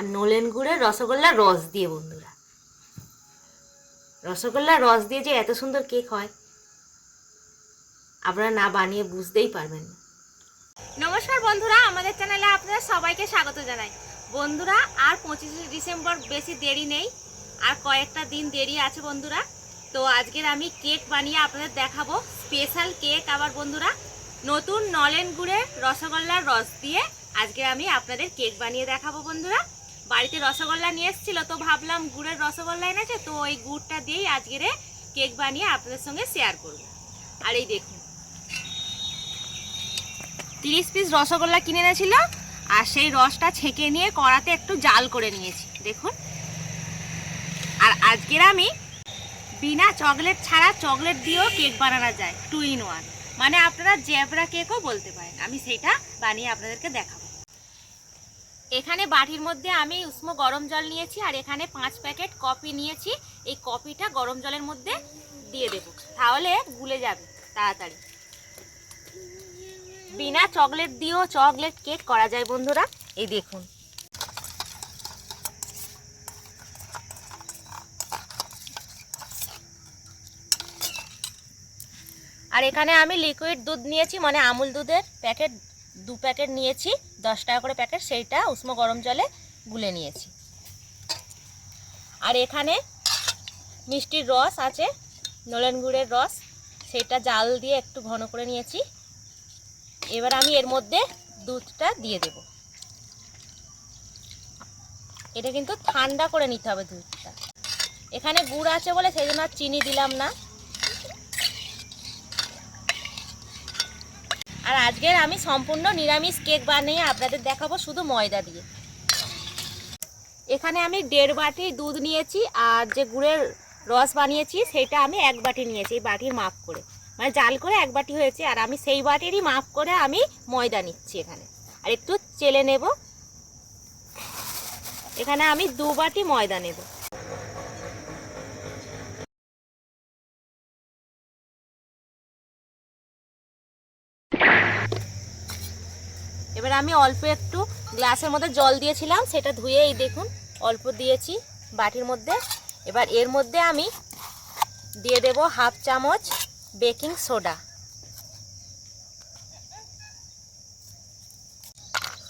আর নলেন গুড়ের রসগোল্লা রস দিয়ে বন্ধুরা। রসগোল্লা রস দিয়ে যে এত সুন্দর কেক হয়, আপনারা না বানিয়ে বুঝতেই পারবেন না। নমস্কার বন্ধুরা, আমাদের চ্যানেলে আপনারা সবাইকে স্বাগত জানাই। বন্ধুরা, আর পঁচিশে ডিসেম্বর বেশি দেরি নেই, আর কয়েকটা দিন দেরি আছে বন্ধুরা। তো আজকের আমি কেক বানিয়ে আপনাদের দেখাবো, স্পেশাল কেক আবার বন্ধুরা। নতুন নলেন গুড়ের রসগোল্লার রস দিয়ে আজকে আমি আপনাদের কেক বানিয়ে দেখাবো বন্ধুরা। বাড়িতে রসগোল্লা নিয়ে এসেছিল, তো ভাবলাম গুড়ের রসগোল্লা এনেছে, তো ওই গুড়টা দিয়েই আজকের কেক বানিয়ে আপনাদের সঙ্গে শেয়ার করব। আর এই দেখুন, তিরিশ পিস রসগোল্লা কিনে এনেছিল, আর সেই রসটা ছেঁকে নিয়ে কড়াতে একটু জাল করে নিয়েছি, দেখুন। আর আজকের আমি বিনা চকলেট ছাড়া চকলেট দিয়েও কেক বানানো যায়, টু ইন ওয়ান। মানে আপনারা জ্যাবরা কেকও বলতে পারেন, আমি সেইটা বানিয়ে আপনাদেরকে দেখাবো। এখানে বাটির মধ্যে আমি উষ্ণ গরম জল নিয়েছি আর এখানে পাঁচ প্যাকেট কফি নিয়েছি। এই কফিটা গরম জলের মধ্যে দিয়ে দেব। তাহলে গুলে যাবে তাড়াতাড়ি। বিনা চকলেট দিয়েও চকলেট কেক করা যায় বন্ধুরা। এই দেখুন। আর এখানে আমি লিকুইড দুধ নিয়েছি মানে আমুল দুধের প্যাকেট দু প্যাকেট নিয়েছি, দশ টাকা করে প্যাকেট, সেইটা উষ্ণ গরম জলে গুলে নিয়েছি। আর এখানে মিষ্টির রস আছে, নলেন গুড়ের রস সেটা জাল দিয়ে একটু ঘন করে নিয়েছি। এবার আমি এর মধ্যে দুধটা দিয়ে দেব। এটা কিন্তু ঠান্ডা করে নিতে হবে দুধটা। এখানে গুড় আছে বলে সেই জন্য চিনি দিলাম না। আর আজকের আমি সম্পূর্ণ নিরামিষ কেক বানিয়ে আপনাদের দেখাবো শুধু ময়দা দিয়ে। এখানে আমি দেড় বাটি দুধ নিয়েছি আর যে গুড়ের রস বানিয়েছি সেটা আমি এক বাটি নিয়েছি, এই বাটির মাপ করে। মানে জাল করে এক বাটি হয়েছে আর আমি সেই বাটিরই মাপ করে আমি ময়দা নিচ্ছি এখানে। আর একটু চেলে নেব। এখানে আমি দু বাটি ময়দা নেব। আমি অল্প একটু গ্লাসের মধ্যে জল দিয়েছিলাম, সেটা ধুয়ে এই দেখুন, অল্প দিয়েছি বাটির মধ্যে। এবার এর মধ্যে আমি দিয়ে দেব হাফ চামচ বেকিং সোডা।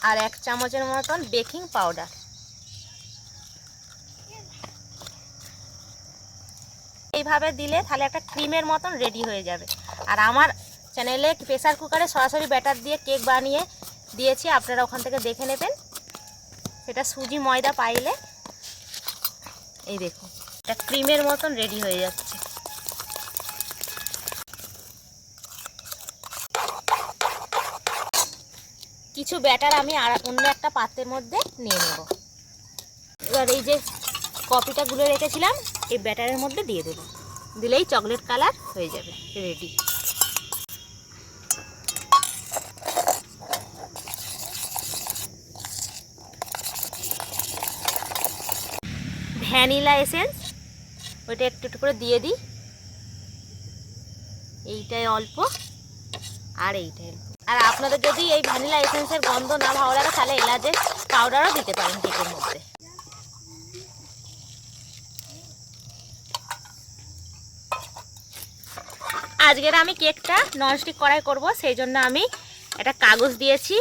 আর এক চামচের মতন বেকিং পাউডার। এইভাবে দিলে তাহলে একটা ক্রিমের মতন রেডি হয়ে যাবে। আর আমার চ্যানেলে প্রেসার কুকারে সরাসরি ব্যাটার দিয়ে কেক বানিয়ে দিয়েছি, আপনারা ওখান থেকে দেখে নেবেন। সেটা সুজি ময়দা পাইলে। এই দেখুন একটা ক্রিমের মতন রেডি হয়ে যাচ্ছে। কিছু ব্যাটার আমি আর অন্য একটা পাত্রের মধ্যে নিয়ে নেব। এবার এই যে কপিটা গুলে রেখেছিলাম, এই ব্যাটারের মধ্যে দিয়ে দেবো। দিলেই চকলেট কালার হয়ে যাবে, রেডি। ভ্যানিলা এসেন্স, ওইটা একটু একটু করে দিয়ে দিই। এইটাই অল্প, আর এইটাই আর আপনাদের যদি এই ভ্যানিলা এসেন্সের গন্ধ না ভালো লাগে, তাহলে এলাচের পাউডারও দিতে পারেন কেকের মধ্যে। আজকের আমি কেকটা ননস্টিক কড়াই করব, সেই জন্য আমি একটা কাগজ দিয়েছি।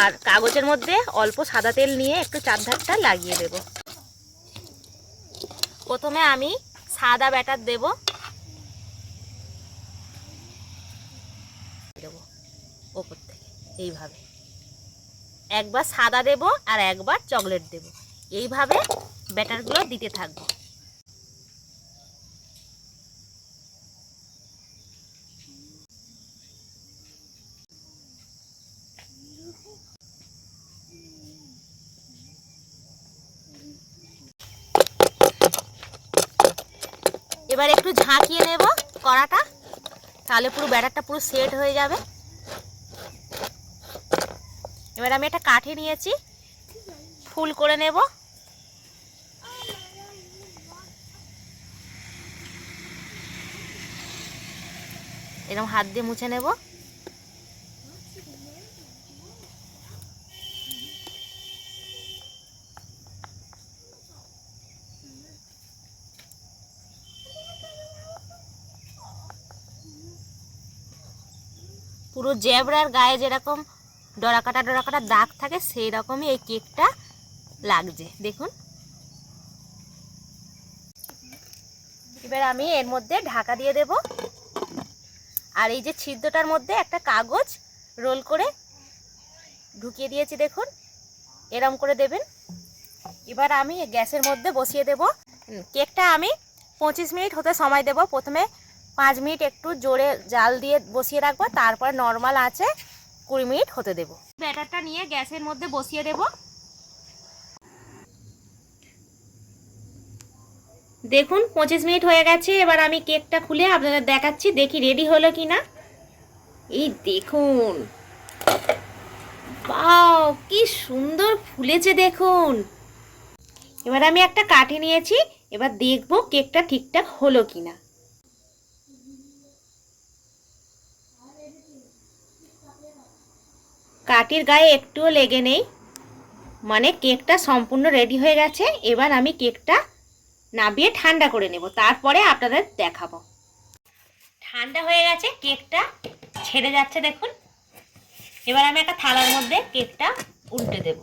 আর কাগজের মধ্যে অল্প সাদা তেল নিয়ে একটু চার চারধারটা লাগিয়ে দেব। প্রথমে আমি সাদা ব্যাটার দেব। দেবো ওপর থেকে, এইভাবে। একবার সাদা দেব আর একবার চকলেট দেব। এইভাবে ব্যাটারগুলো দিতে থাকব। এবার একটু ঝাঁকিয়ে নেব কড়াটা, তাহলে পুরো ব্যাটারটা পুরো সেট হয়ে যাবে। এবার আমি একটা কাঠি নিয়েছি, ফুল করে নেব। এরকম হাত দিয়ে মুছে নেব। পুরো জেবরার গায়ে যেরকম ডরাকাটা ডরাকাটা দাগ থাকে সেই রকমই এই কেকটা লাগছে। দেখুন। এবার আমি এর মধ্যে ঢাকা দিয়ে দেব। আর এই যে ছিদ্রটার মধ্যে একটা কাগজ রোল করে ঢুকিয়ে দিয়েছি, দেখুন। এরম করে দেবেন। এবার আমি গ্যাসের মধ্যে বসিয়ে দেব। কেকটা আমি পঁচিশ মিনিট হতে সময় দেব। প্রথমে পাঁচ মিনিট একটু জোরে জাল দিয়ে বসিয়ে রাখব, তারপর নর্মাল আছে কুড়ি মিনিট হতে দেব। ব্যাটারটা নিয়ে গ্যাসের মধ্যে বসিয়ে দেব। দেখুন, পঁচিশ মিনিট হয়ে গেছে, এবার আমি কেকটা খুলে আপনাদের দেখাচ্ছি, দেখি রেডি হলো কি না এই দেখুন। বাও কি সুন্দর ফুলেছে দেখুন। এবার আমি একটা কাঠি নিয়েছি, এবার দেখব কেকটা ঠিকঠাক হলো কিনা। কাঠির গায়ে একটুও লেগে নেই। মানে কেকটা সম্পূর্ণ রেডি হয়ে গেছে। এবার আমি কেকটা নাবিয়ে ঠান্ডা করে নেব। তারপরে আপনাদের দেখাবো। ঠান্ডা হয়ে গেছে, কেকটা ছেড়ে যাচ্ছে দেখুন। এবার আমি একটা থালার মধ্যে কেকটা উল্টে দেব।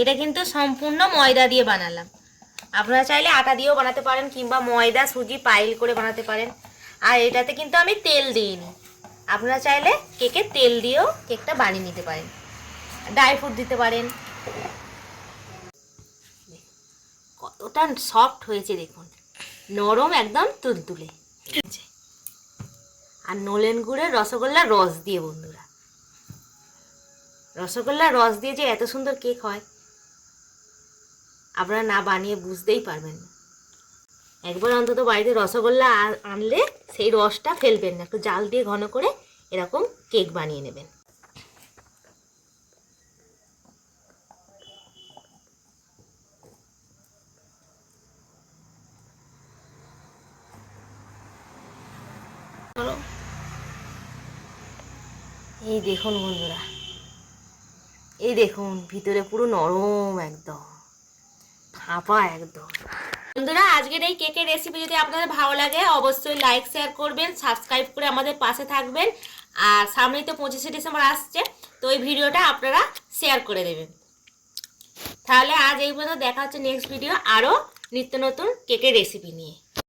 এটা কিন্তু সম্পূর্ণ ময়দা দিয়ে বানালাম। আপনারা চাইলে আটা দিয়েও বানাতে পারেন কিংবা ময়দা, সুজি পাইল করে বানাতে পারেন। আর এটাতে কিন্তু আমি তেল দিইনি। আপনারা চাইলে কেকে তেল দিয়েও কেকটা বানিয়ে নিতে পারেন। ড্রাই ফ্রুট দিতে পারেন। কতটা সফট হয়েছে দেখুন। নরম একদম তুলতুলে। আর নলেন গুড়ের রসগোল্লার রস দিয়ে বন্ধুরা। রসগোল্লার রস দিয়ে যে এত সুন্দর কেক হয়। আপনারা না বানিয়ে বুঝতেই পারবেন না। একবার অন্তত বাড়িতে রসগোল্লা আনলে সেই রসটা ফেলবেন না, একটু জাল দিয়ে ঘন করে এরকম কেক বানিয়ে নেবেন। এই দেখুন বন্ধুরা, এই দেখুন, ভিতরে পুরো নরম একদম। ফাঁপা একদম। বন্ধুরা, আজকের এই কেকের রেসিপি যদি আপনাদের ভালো লাগে, অবশ্যই লাইক শেয়ার করবেন সাবস্ক্রাইব করে আমাদের পাশে থাকবেন। আর সামনেই তো পঁচিশে ডিসেম্বর আসছে, তো এই ভিডিওটা আপনারা শেয়ার করে দেবেন। তাহলে আজ এই পর্যন্ত দেখা হচ্ছে নেক্সট ভিডিও আরও নিত্য নতুন কেকের রেসিপি নিয়ে।